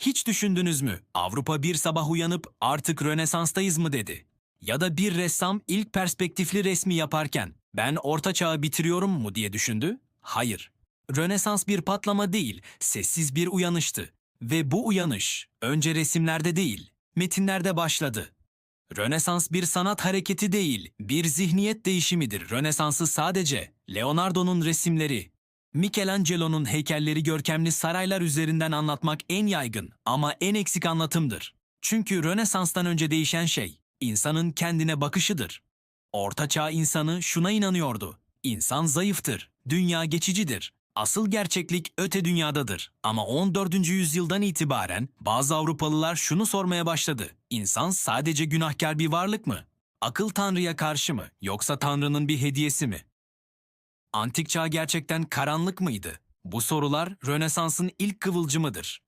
Hiç düşündünüz mü? Avrupa bir sabah uyanıp artık Rönesans'tayız mı dedi. Ya da bir ressam ilk perspektifli resmi yaparken ben orta çağı bitiriyorum mu diye düşündü? Hayır. Rönesans bir patlama değil, sessiz bir uyanıştı. Ve bu uyanış önce resimlerde değil, metinlerde başladı. Rönesans bir sanat hareketi değil, bir zihniyet değişimidir. Rönesans'ı sadece Leonardo'nun resimleri, Michelangelo'nun heykelleri görkemli saraylar üzerinden anlatmak en yaygın ama en eksik anlatımdır. Çünkü Rönesans'tan önce değişen şey, insanın kendine bakışıdır. Orta Çağ insanı şuna inanıyordu. İnsan zayıftır, dünya geçicidir. Asıl gerçeklik öte dünyadadır. Ama 14. yüzyıldan itibaren bazı Avrupalılar şunu sormaya başladı. İnsan sadece günahkar bir varlık mı? Akıl Tanrı'ya karşı mı? Yoksa Tanrı'nın bir hediyesi mi? Antik çağ gerçekten karanlık mıydı? Bu sorular Rönesans'ın ilk kıvılcımıdır.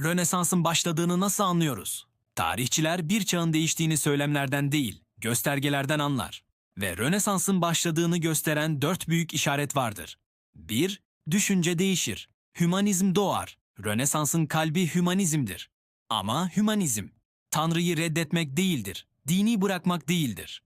Rönesans'ın başladığını nasıl anlıyoruz? Tarihçiler bir çağın değiştiğini söylemlerden değil, göstergelerden anlar. Ve Rönesans'ın başladığını gösteren dört büyük işaret vardır. 1. Düşünce değişir. Hümanizm doğar. Rönesans'ın kalbi hümanizmdir. Ama hümanizm, Tanrı'yı reddetmek değildir, dini bırakmak değildir.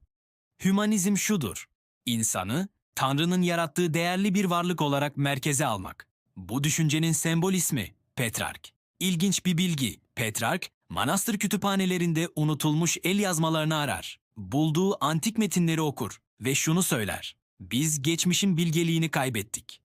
Hümanizm şudur, insanı Tanrı'nın yarattığı değerli bir varlık olarak merkeze almak. Bu düşüncenin sembol ismi Petrark. İlginç bir bilgi. Petrark, manastır kütüphanelerinde unutulmuş el yazmalarını arar. Bulduğu antik metinleri okur ve şunu söyler. Biz geçmişin bilgeliğini kaybettik.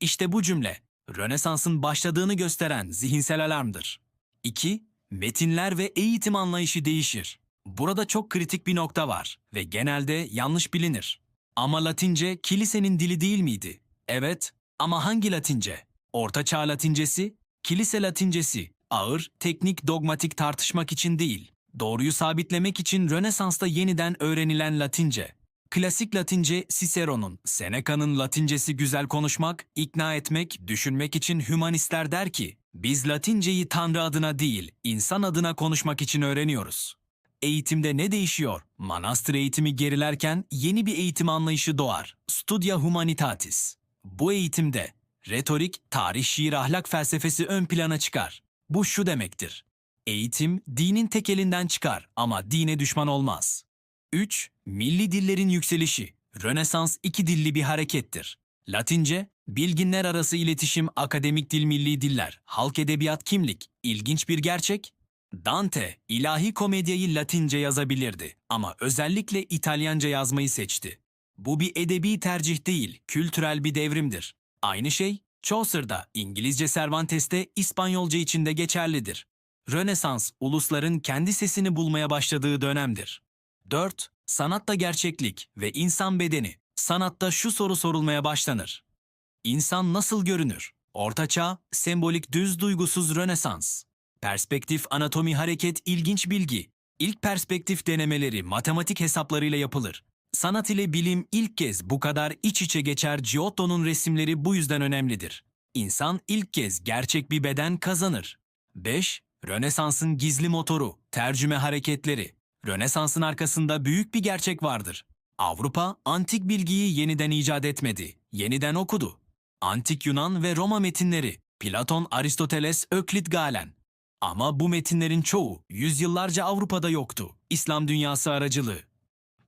İşte bu cümle, Rönesans'ın başladığını gösteren zihinsel alarmdır. 2. Metinler ve eğitim anlayışı değişir. Burada çok kritik bir nokta var ve genelde yanlış bilinir. Ama Latince kilisenin dili değil miydi? Evet, ama hangi Latince? Orta Çağ Latincesi, kilise Latincesi, ağır, teknik, dogmatik tartışmak için değil, doğruyu sabitlemek için Rönesans'ta yeniden öğrenilen Latince. Klasik Latince Cicero'nun, Seneca'nın Latincesi güzel konuşmak, ikna etmek, düşünmek için hümanistler der ki, biz Latinceyi Tanrı adına değil, insan adına konuşmak için öğreniyoruz. Eğitimde ne değişiyor? Manastır eğitimi gerilerken yeni bir eğitim anlayışı doğar. Studia Humanitatis. Bu eğitimde retorik, tarih, şiir, ahlak felsefesi ön plana çıkar. Bu şu demektir. Eğitim dinin tek elinden çıkar ama dine düşman olmaz. 3. Milli dillerin yükselişi. Rönesans iki dilli bir harekettir. Latince, bilginler arası iletişim, akademik dil, milli diller, halk edebiyat, kimlik. İlginç bir gerçek, Dante ilahi komedyayı Latince yazabilirdi ama özellikle İtalyanca yazmayı seçti. Bu bir edebi tercih değil, kültürel bir devrimdir. Aynı şey Chaucer'da, İngilizce Cervantes'te, İspanyolca için de geçerlidir. Rönesans, ulusların kendi sesini bulmaya başladığı dönemdir. 4. Sanatta gerçeklik ve insan bedeni. Sanatta şu soru sorulmaya başlanır. İnsan nasıl görünür? Ortaçağ, sembolik düz duygusuz Rönesans. Perspektif anatomi hareket ilginç bilgi. İlk perspektif denemeleri matematik hesaplarıyla yapılır. Sanat ile bilim ilk kez bu kadar iç içe geçer Giotto'nun resimleri bu yüzden önemlidir. İnsan ilk kez gerçek bir beden kazanır. 5. Rönesans'ın gizli motoru, tercüme hareketleri. Rönesans'ın arkasında büyük bir gerçek vardır. Avrupa antik bilgiyi yeniden icat etmedi, yeniden okudu. Antik Yunan ve Roma metinleri, Platon, Aristoteles, Öklit, Galen. Ama bu metinlerin çoğu yüzyıllarca Avrupa'da yoktu. İslam dünyası aracılığı.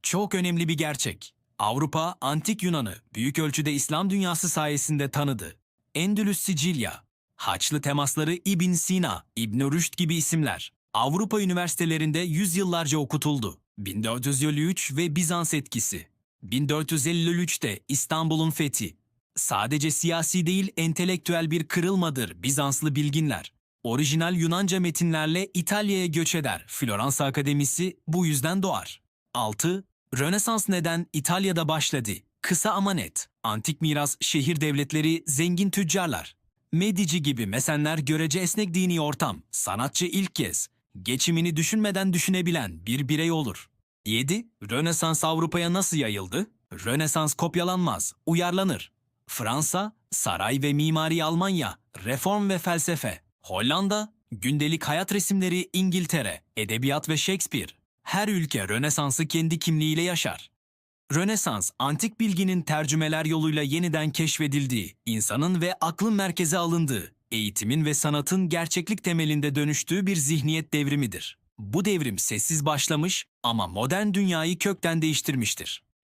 Çok önemli bir gerçek. Avrupa, antik Yunan'ı büyük ölçüde İslam dünyası sayesinde tanıdı. Endülüs Sicilya, Haçlı temasları İbn Sina, İbn Rüşd gibi isimler Avrupa üniversitelerinde yüzyıllarca okutuldu. 1453 ve Bizans etkisi. 1453'te İstanbul'un fethi. Sadece siyasi değil entelektüel bir kırılmadır Bizanslı bilginler. Orijinal Yunanca metinlerle İtalya'ya göç eder. Floransa Akademisi bu yüzden doğar. 6. Rönesans neden İtalya'da başladı? Kısa ama net. Antik miras, şehir devletleri, zengin tüccarlar. Medici gibi mesenler görece esnek dini ortam. Sanatçı ilk kez. Geçimini düşünmeden düşünebilen bir birey olur. 7. Rönesans Avrupa'ya nasıl yayıldı? Rönesans kopyalanmaz, uyarlanır. Fransa, saray ve mimari Almanya, reform ve felsefe. Hollanda, gündelik hayat resimleri İngiltere, edebiyat ve Shakespeare. Her ülke Rönesans'ı kendi kimliğiyle yaşar. Rönesans, antik bilginin tercümeler yoluyla yeniden keşfedildiği, insanın ve aklın merkeze alındığı, eğitimin ve sanatın gerçeklik temelinde dönüştüğü bir zihniyet devrimidir. Bu devrim sessiz başlamış ama modern dünyayı kökten değiştirmiştir.